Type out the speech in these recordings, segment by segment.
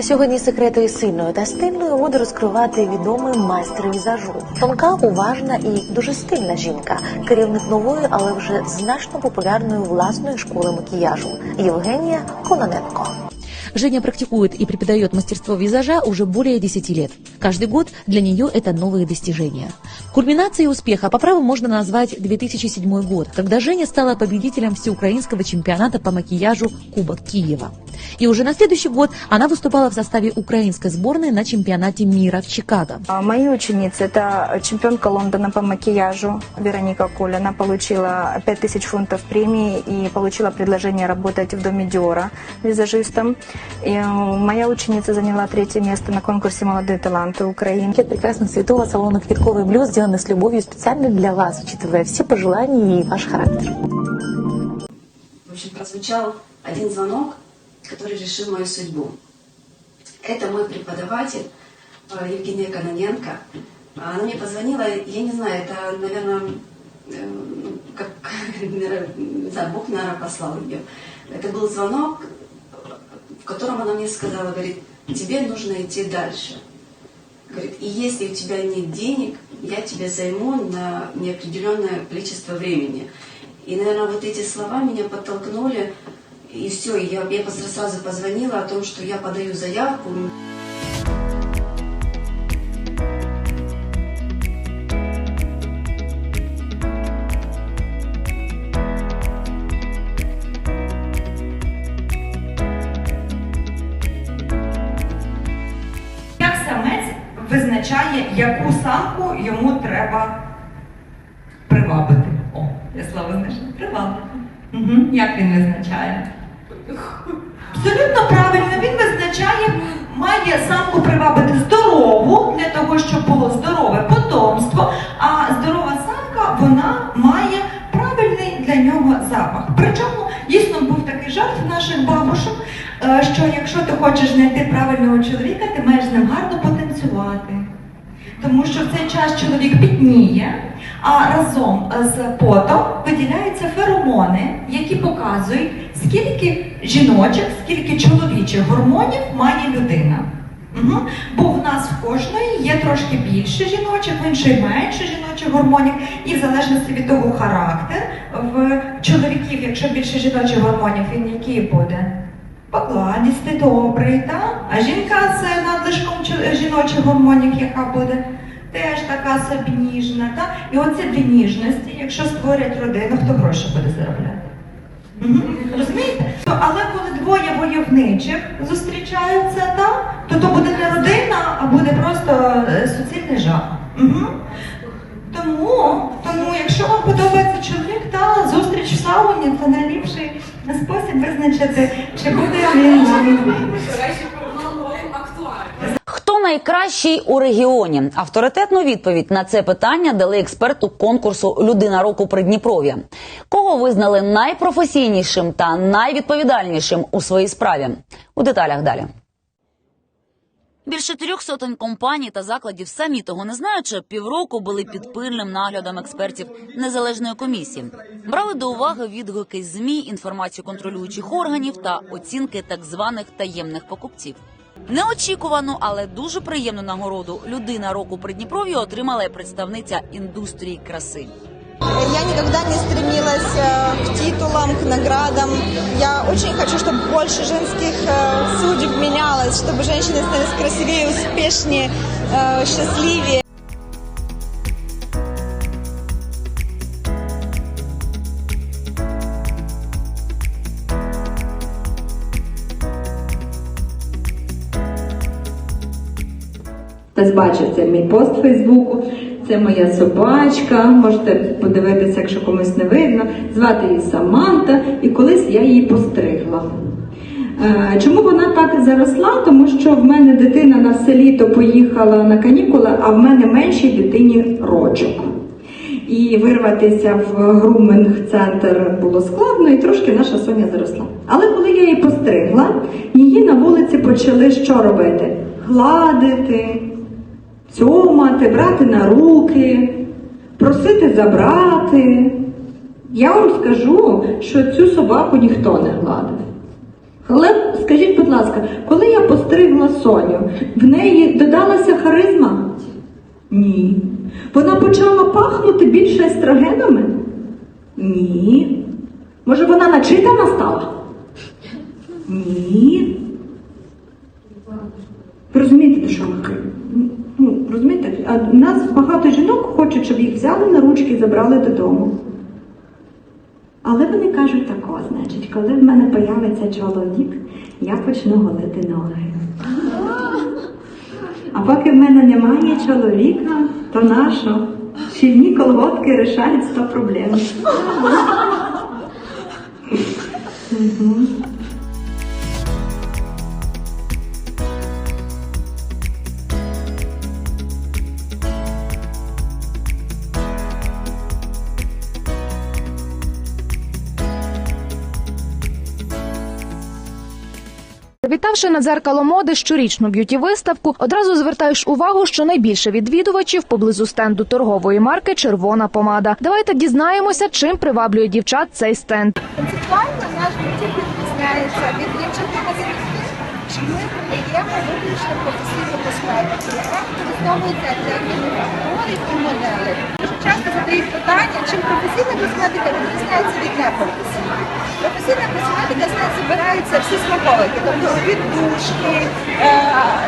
Сьогодні секрети сильної та стильної буде розкривати відомий майстер візажу. Тонка, уважна і дуже стильна жінка, керівник нової, але вже значно популярної власної школи макіяжу Євгенія Кононенко. Женя практикует и преподает мастерство визажа уже более 10 лет. Каждый год для нее это новые достижения. Кульминацией успеха по праву можно назвать 2007 год, когда Женя стала победителем всеукраинского чемпионата по макияжу Кубок Киева. И уже на следующий год она выступала в составе украинской сборной на чемпионате мира в Чикаго. А Мои ученицы – это чемпионка Лондона по макияжу Вероника Коля. Она получила 5000 фунтов премии и получила предложение работать в доме Диора визажистом. И моя ученица заняла третье место на конкурсе «Молодые таланты Украины». Букет прекрасного цветового салона «Квитковый блюз» сделаны с любовью специально для вас, учитывая все пожелания и ваш характер. В общем, прозвучал один звонок, который решил мою судьбу. Это мой преподаватель э, Евгения Каноненко. Она мне позвонила, я не знаю, это, наверное, э, ну, как, не знаю, Бог, наверное, послал ее. Это был звонок, в котором она мне сказала, говорит, тебе нужно идти дальше. Говорит, и если у тебя нет денег, я тебя займу на неопределенное количество времени. И, наверное, вот эти слова меня подтолкнули, и все, я, я сразу позвонила о том, что я подаю заявку. Визначає, яку самку йому треба привабити? О, я слово знайшла. Привабити. Угу. Як він визначає? Абсолютно правильно, він визначає, має самку привабити здорову, для того, щоб було здорове потомство, а здорова самка вона має правильний для нього запах. Причому дійсно був такий жарт в наших бабушок, е, що якщо ти хочеш знайти правильного чоловіка, ти маєш з ним гарно потанцювати. Тому що в цей час чоловік пітніє, а разом з потом виділяються феромони, які показують, скільки жіночих, скільки чоловічих гормонів має людина. Угу. Бо в нас в кожної є трошки більше жіночих, в іншої менше жіночих гормонів, і в залежності від того характер в чоловіків, якщо більше жіночих гормонів, він який буде? Покладістий, добрий, так? А жінка з надлишком жіночих гормонів, яка буде теж така собі ніжна, так? І оці дві ніжності, якщо створять родину, хто гроші буде заробляти? Розумієте? Але коли двоє войовничих зустрічаються, так, то то буде не родина, а буде просто е, суцільний жах. Тому, тому, якщо вам подобається чоловік, та зустріч в сауні це найліпший спосіб визначити, чи буде він. Хто найкращий у регіоні? Авторитетну відповідь на це питання дали експерту конкурсу Людина року Придніпров'я. Кого визнали найпрофесійнішим та найвідповідальнішим у своїй справі? У деталях далі. Більше трьох сотень компаній та закладів самі того не знаючи, півроку були під пильним наглядом експертів незалежної комісії. Брали до уваги відгуки змі, інформацію контролюючих органів та оцінки так званих таємних покупців. Неочікувану, але дуже приємну нагороду людина року Придніпров'я отримала і представниця індустрії краси. Я никогда не стремилась э, к титулам, к наградам. Я очень хочу, чтобы больше женских э, судеб менялось, чтобы женщины становились красивее, успешнее, э, счастливее. Хтось бачив це мій пост в Фейсбуку. Це моя собачка. Можете подивитися, якщо комусь не видно. Звати її Саманта, і колись я її постригла. Е, Чому вона так заросла? Тому що в мене дитина на все літо поїхала на канікули, а в мене меншій дитині рочок. І вирватися в груминг-центр було складно, і трошки наша Соня заросла. Але коли я її постригла, її на вулиці почали що робити? Гладити, цьомати, брати на руки, просити забрати. Я вам скажу, що цю собаку ніхто не гладив. Але скажіть, будь ласка, коли я постригла Соню, в неї додалася харизма? Ні. Вона почала пахнути більше естрогенами? Ні. Може, вона начитана стала? Ні. Ви розумієте, що я кажу? Розумієте, а в нас багато жінок хочуть, щоб їх взяли на ручки і забрали додому. Але вони кажуть тако, значить, коли в мене появиться чоловік, я почну голити ноги. А поки в мене немає чоловіка, то нащо? Щільні колготки рішають 100 проблем. Мгм. Завітавши на дзеркало моди щорічну б'юті виставку, одразу звертаєш увагу, що найбільше відвідувачів поблизу стенду торгової марки Червона помада. Давайте дізнаємося, чим приваблює дівчат цей стенд. Концептуально наш бутік відрізняється від інших магазинів, що ми продаємо виключно професійну косметику, яка використовується для гінекологів і моделей. Дуже часто задають питання, чим професійна косметика відрізняється від непрофесійної. Професійна косметика з всі смаковики, тобто віддушки, е,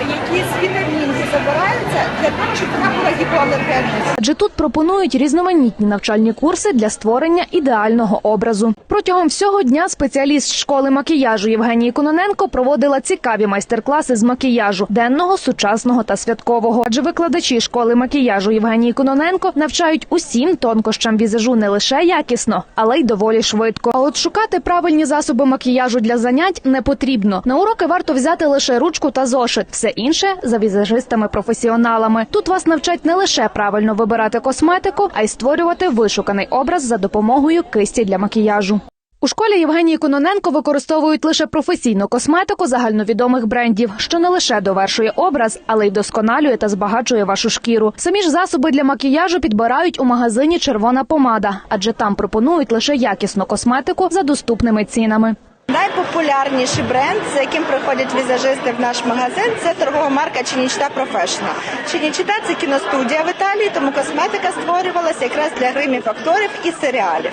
якісь вітамінки забираються для того, щоб вона була гіпоалергенною. Адже тут пропонують різноманітні навчальні курси для створення ідеального образу. Протягом всього дня спеціаліст школи макіяжу Євгенії Кононенко проводила цікаві майстер-класи з макіяжу денного, сучасного та святкового. Адже викладачі школи макіяжу Євгенії Кононенко навчають усім тонкощам візажу не лише якісно, але й доволі швидко. А от шукати правильні засоби макіяжу для занять не потрібно. На уроки варто взяти лише ручку та зошит. Все інше за візажистами-професіоналами. Тут вас навчать не лише правильно вибирати косметику, а й створювати вишуканий образ за допомогою кисті для макіяжу. У школі Євгенії Кононенко використовують лише професійну косметику загальновідомих брендів, що не лише довершує образ, але й вдосконалює та збагачує вашу шкіру. Самі ж засоби для макіяжу підбирають у магазині Червона помада, адже там пропонують лише якісну косметику за доступними цінами. Найпопулярніший бренд, з яким приходять візажисти в наш магазин, це торгова марка Чинічта Professional. Чинічта це кіностудія в Італії, тому косметика створювалася якраз для гримів акторів і серіалів.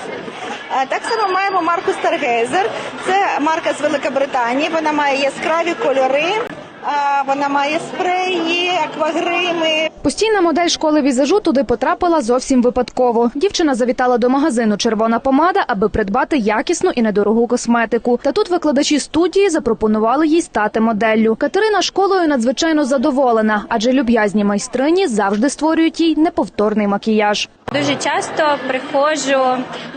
Так само маємо марку Stargazer. Це марка з Великобританії. Вона має яскраві кольори, вона має спреї, аквагрими, Постійна модель школи візажу туди потрапила зовсім випадково. Дівчина завітала до магазину Червона помада, аби придбати якісну і недорогу косметику. Та тут викладачі студії запропонували їй стати моделлю. Катерина школою надзвичайно задоволена, адже люб'язні майстрині завжди створюють їй неповторний макіяж. Дуже часто приходжу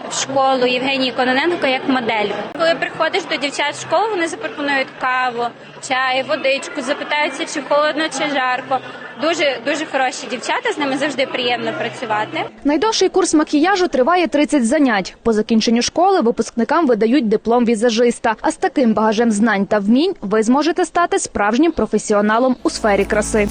в школу Євгенії Кононенко як модель. Коли приходиш до дівчат в школу, вони запропонують каву, чай, водичку, запитаються, чи холодно, чи жарко. Дуже дуже хороші дівчата, з ними завжди приємно працювати. Найдовший курс макіяжу триває 30 занять. По закінченню школи випускникам видають диплом візажиста. А з таким багажем знань та вмінь ви зможете стати справжнім професіоналом у сфері краси.